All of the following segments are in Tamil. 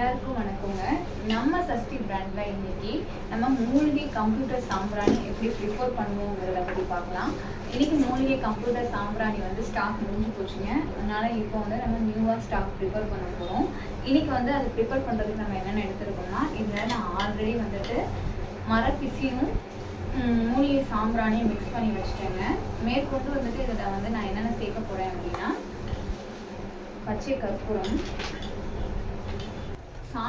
எல்லாருக்கும் வணக்கங்க. நம்ம சஷ்டி பிராண்ட்ல இன்னைக்கு நம்ம மூலிகை கம்ப்யூட்டர் சாம்பிராணி எப்படி ப்ரிஃபர் பண்ணுவோங்கிறத பற்றி பார்க்கலாம். இன்னைக்கு மூலிகை கம்ப்யூட்டர் சாம்பிராணி வந்து ஸ்டாக் முடிஞ்சு போச்சுங்க. அதனால இப்போ வந்து நம்ம நியூவாக ஸ்டாக் ப்ரிப்பேர் பண்ண போகிறோம் இன்னைக்கு வந்து அதை ப்ரிப்பேர் பண்ணுறதுக்கு நம்ம என்னென்ன எடுத்துருக்கோம்னா இதில் நான் ஆல்ரெடி வந்துட்டு மரப்பிசியும் மூலிகை சாம்பிராணியும் மிக்ஸ் பண்ணி வச்சுட்டேங்க. மேற்கொண்டு வந்துட்டு இதில் வந்து நான் என்னென்ன சேர்க்க போகிறேன் அப்படின்னா பச்சை கற்பூரம்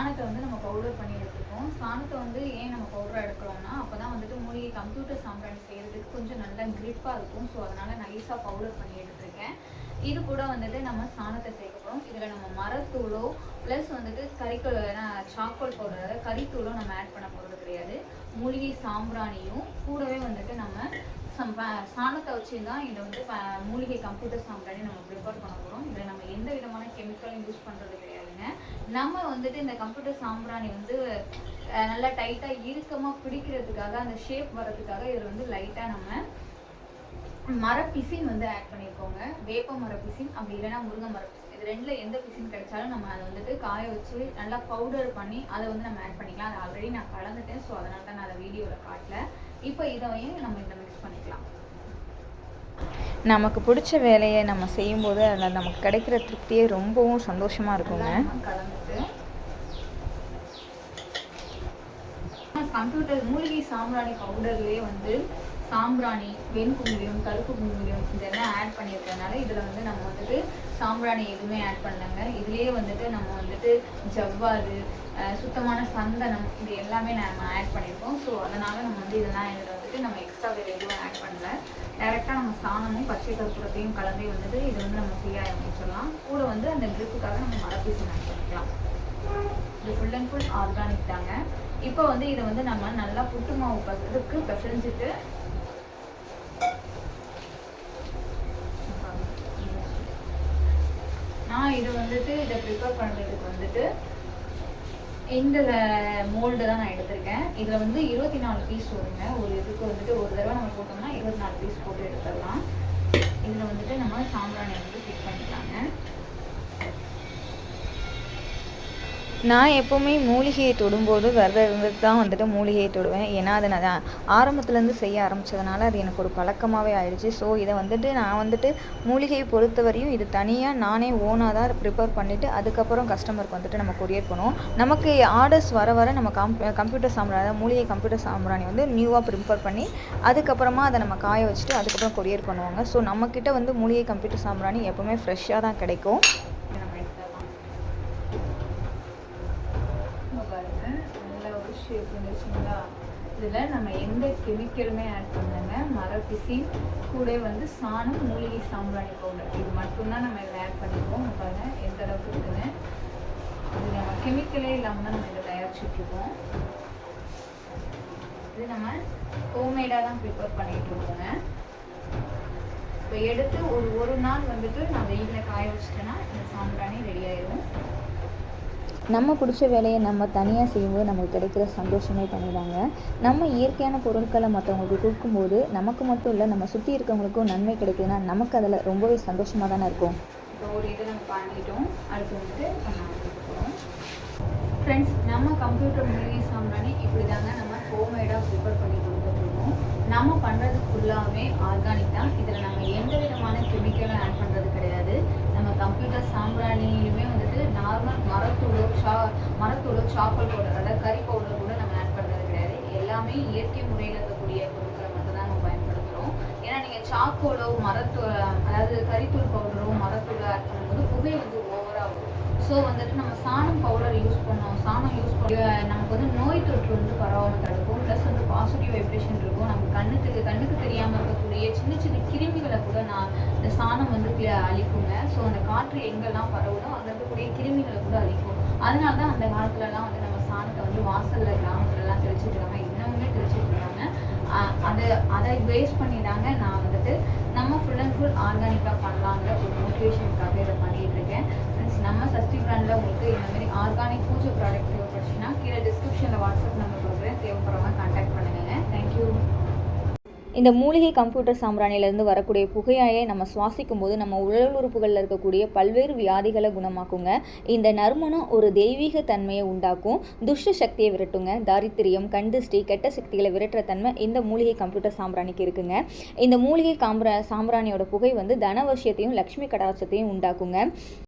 சாணத்தை வந்து நம்ம பவுடர் பண்ணி எடுத்துருக்கோம் சாணத்தை வந்து ஏன் நம்ம பவுடர் எடுக்கிறோம்னா அப்போ தான் வந்துட்டு மூலிகை கம்ப்யூட்டர் சாம்பிராணி செய்கிறதுக்கு கொஞ்சம் நல்லா கிரிப்பாக இருக்கும். ஸோ அதனால் நைஸாக பவுடர் பண்ணி எடுத்துருக்கேன். இது கூட வந்துட்டு நம்ம சாணத்தை போகிறோம் இதில் நம்ம மரத்தூளோ ப்ளஸ் வந்துட்டு கறிக்கோள் சாக்கோல் பவுடர் கறித்தூளோ நம்ம ஆட் பண்ண போகிறது கிடையாது. மூலிகை சாம்பிராணியும் கூடவே வந்துட்டு நம்ம சம் சாணத்தை வச்சு தான் இதை வந்து ப- மூலிகை கம்ப்யூட்டர் சாம்பிராணி நம்ம ப்ரிப்பேர் பண்ண போகிறோம் இதில் நம்ம எந்த விதமான கெமிக்கலும் யூஸ் பண்ணுறது நம்ம வந்துட்டு இந்த கம்ப்யூட்டர் சாம்பிராணி வந்து நல்லா டைட்டாக இறுக்கமாக பிடிக்கிறதுக்காக அந்த ஷேப் வர்றதுக்காக இதில் வந்து லைட்டாக நம்ம மரப்பிசின் வந்து ஆட் பண்ணியிருக்கோங்க வேப்ப மரப்பிசின் அப்படி இல்லைன்னா முருங்கை மரப்பிசின் இது ரெண்டுல எந்த பிசின் கிடைச்சாலும் நம்ம அதை வந்துட்டு காய வச்சு நல்லா பவுடர் பண்ணி அதை வந்து நம்ம ஆட் பண்ணிக்கலாம். அது ஆல்ரெடி நான் கலந்துட்டேன் ஸோ அதனால தான் நான் அதை வீடியோவில் காட்டல. இப்போ இதையும் நம்ம இதில் மிக்ஸ் பண்ணிக்கலாம். நமக்கு பிடிச்ச வேலையை நம்ம செய்யும்போது அதில் நமக்கு கிடைக்கிற திருப்தியே ரொம்பவும் சந்தோஷமாக இருக்குங்க. கலந்துட்டு கம்ப்யூட்டர் மூலிகை சாம்பிராணி பவுடர்லேயே வந்து சாம்பிராணி வெண்குங்குலியம் கருப்பு குங்குலியம் இதெல்லாம் ஆட் பண்ணியிருக்கறனால இதில் வந்து நம்ம வந்துட்டு சாம்பிராணி எதுவுமே ஆட் பண்ணலங்க. இதுலேயே வந்துட்டு நம்ம வந்துட்டு ஜவ்வாது சுத்தமான சந்தனம் இது எல்லாமே நம்ம ஆட் பண்ணியிருக்கோம். ஸோ அதனால் நம்ம வந்து இதெல்லாம் இதில் வந்துட்டு நம்ம எக்ஸ்ட்ரா வேறு எதுவும் ஆட் பண்ணல. டேரெக்டாக நம்ம சாணமும் பச்சை கற்பூரத்தையும் கலந்தே வந்துட்டு இது வந்து நம்ம ஃப்ரீயாக அமைச்சிடலாம். கூட வந்து அந்த ட்ரிப்புக்காக நம்ம மரப்பீசம் ஆட் பண்ணிக்கலாம் இது ஃபுல் அண்ட் ஃபுல் ஆர்கானிக் தாங்க. இப்போ வந்து இதை வந்து நம்ம நல்லா புட்டு மாவு பதத்துக்கு பிசைஞ்சிட்டு நான் இது வந்துட்டு இதை ப்ரிப்பேர் பண்ணுறதுக்கு வந்துட்டு இந்த மோல்டு தான் நான் எடுத்திருக்கேன். இதில் வந்து இருபத்தி நாலு பீஸ் வருங்க. ஒரு இதுக்கு வந்துட்டு ஒரு தடவை நம்ம போட்டோம்னா இருபத்தி நாலு பீஸ் போட்டு எடுத்துடலாம். இதில் வந்துட்டு நம்ம சாம்பிராணி வந்து ஃபிட் பண்ணிக்கலாம். நான் எப்போவுமே மூலிகையை தொடும்போது விரதம் இருந்துட்டு தான் வந்துட்டு மூலிகையை தொடுவேன். ஏன்னா அதை நான் ஆரம்பத்துலேருந்து செய்ய ஆரம்பித்ததுனால அது எனக்கு ஒரு பழக்கமாகவே ஆயிடுச்சு. ஸோ இதை வந்துட்டு நான் வந்துட்டு மூலிகையை பொறுத்தவரையும் இது தனியாக நானே ஓனாக தான் ப்ரிப்பேர் பண்ணிவிட்டு அதுக்கப்புறம் கஸ்டமருக்கு வந்துட்டு நம்ம கொரியர் பண்ணுவோம். நமக்கு ஆர்டர்ஸ் வர வர நம்ம கம் கம்ப்யூட்டர் சாம்பிராணி மூலிகை கம்ப்யூட்டர் சாம்பிராணி வந்து நியூவாக ப்ரிப்பேர் பண்ணி அதுக்கப்புறமா அதை நம்ம காய வச்சுட்டு அதுக்கப்புறம் கொரியர் பண்ணுவாங்க. ஸோ நம்மக்கிட்ட வந்து மூலிகை கம்ப்யூட்டர் சாம்பிராணி எப்போவுமே ஃப்ரெஷ்ஷாக தான் கிடைக்கும். ஷேப் வந்துச்சுங்களா இதில் நம்ம எந்த கெமிக்கலுமே ஆட் பண்ணலங்க மரப்பிசி கூட வந்து சாணம் மூலிகை சாம்பிராணி பவுடர். இது மட்டும்தான் நம்ம இதில் ஆட் பண்ணியிருக்கோம் பாருங்கள் எந்த அளவுக்கு இருக்குன்னு. இது நம்ம கெமிக்கலே இல்லாமல் தான் நம்ம இதை தயாரிச்சுட்ருக்கோம் இது நம்ம ஹோம்மேடாக தான் ப்ரிப்பேர் பண்ணிகிட்டு இருக்கோங்க. இப்போ எடுத்து ஒரு ஒரு நாள் வந்துட்டு நான் வெயிலில் காய வச்சிட்டேன்னா இந்த சாம்பிராணி ரெடி ஆயிடும் நம்ம பிடிச்ச வேலையை நம்ம தனியாக செய்யும்போது நமக்கு கிடைக்கிற சந்தோஷமே பண்ணிடுறாங்க. நம்ம இயற்கையான பொருட்களை மற்றவங்களுக்கு கொடுக்கும்போது நமக்கு மட்டும் இல்லை நம்ம சுற்றி இருக்கவங்களுக்கும் நன்மை கிடைக்குதுன்னா நமக்கு அதில் ரொம்பவே சந்தோஷமாக தானே இருக்கும். ஒரு நம்ம பண்ணிட்டோம். அடுத்து வந்துட்டு ஃப்ரெண்ட்ஸ் நம்ம கம்ப்யூட்டர் மூலிகை சாம்பிராணி இப்படி தாங்க நம்ம ஹோம்மேடாக ப்ரிப்பேர் பண்ணி கொடுத்துருக்கோம் நம்ம பண்ணுறது ஃபுல்லாகவே ஆர்கானிக் தான். இதில் நம்ம எந்த விதமான கெமிக்கலும் ஆட் பண்ணுறது கிடையாது நம்ம கம்ப்யூட்டர் சாம்பிராணியிலுமே வந்துட்டு நார்மல் மரத்தூளோ சா மரத்தூளோ சாப்பல் பவுடர் அதாவது கறி பவுடர் கூட நம்ம ஆட் பண்ணுறது கிடையாது. எல்லாமே இயற்கை முறையில் இருக்கக்கூடிய பொருட்களை மட்டும் தான் நம்ம பயன்படுத்துகிறோம் ஏன்னா நீங்கள் சாக்கோலோ மரத்தூள் அதாவது கறித்தூள் பவுடரோ மரத்தூளோ ஆட் பண்ணும்போது புகை வந்து ஓவராகும் ஸோ வந்துட்டு நம்ம சாணம் பவுடர் யூஸ் பண்ணோம். சாணம் யூஸ் பண்ணி நமக்கு வந்து நோய் தொற்று வந்து பரவாமல் தடுக்கும். ப்ளஸ் வந்து பாசிட்டிவ் வைப்ரேஷன் இருக்கும். நம்ம கண்ணுக்கு கண்ணுக்கு தெரியாமல் இருக்கக்கூடிய சின்ன சின்ன கிருமிகளை கூட நான் சாணம் வந்து அழிக்குங்க. ஸோ அந்த காற்று எங்கெல்லாம் பரவுதோ அங்கே இருக்கக்கூடிய கிருமிகளை கூட அழிக்கும். அதனால தான் அந்த காலத்துலலாம் வந்து நம்ம சாணத்தை வந்து வாசலில் கிராமத்துலலாம் தெளிச்சிட்டு இருக்காங்க இன்னமுமே தெளிச்சிட்டு இருக்காங்க அதை அதை பேஸ் பண்ணி தாங்க நான் வந்துட்டு நம்ம ஃபுல் அண்ட் ஃபுல் ஆர்கானிக்காக பண்ணலாங்கிற ஒரு மோட்டிவேஷனுக்காக இதை பண்ணிட்டு இருக்கேன். ஃப்ரெண்ட்ஸ் நம்ம சஸ்டி பிராண்டில் உங்களுக்கு இந்த மாதிரி ஆர்கானிக் பூஜை ப்ராடக்ட் தேவைப்படுச்சுன்னா கீழே டிஸ்கிரிப்ஷனில் வாட்ஸ்அப் நம்பர் கொடுக்குறேன். தேவைப்படுறவங்க கான்டாக்ட் பண்ணுங்க. தேங்க்யூ இந்த மூலிகை கம்ப்யூட்டர் சாம்பிராணியிலேருந்து வரக்கூடிய புகையாயை நம்ம சுவாசிக்கும் போது நம்ம உடல் உறுப்புகளில் இருக்கக்கூடிய பல்வேறு வியாதிகளை குணமாக்குங்க. இந்த நறுமணம் ஒரு தெய்வீக தன்மையை உண்டாக்கும். துஷ்ட சக்தியை விரட்டுங்க. தாரித்திரியம் கண்டிஷ்டி கெட்ட சக்திகளை விரட்டுற தன்மை இந்த மூலிகை கம்ப்யூட்டர் சாம்பிராணிக்கு இருக்குங்க. இந்த மூலிகை காம்பிர சாம்பிராணியோட புகை வந்து தனவசியத்தையும் லக்ஷ்மி கடாட்சத்தையும் உண்டாக்குங்க.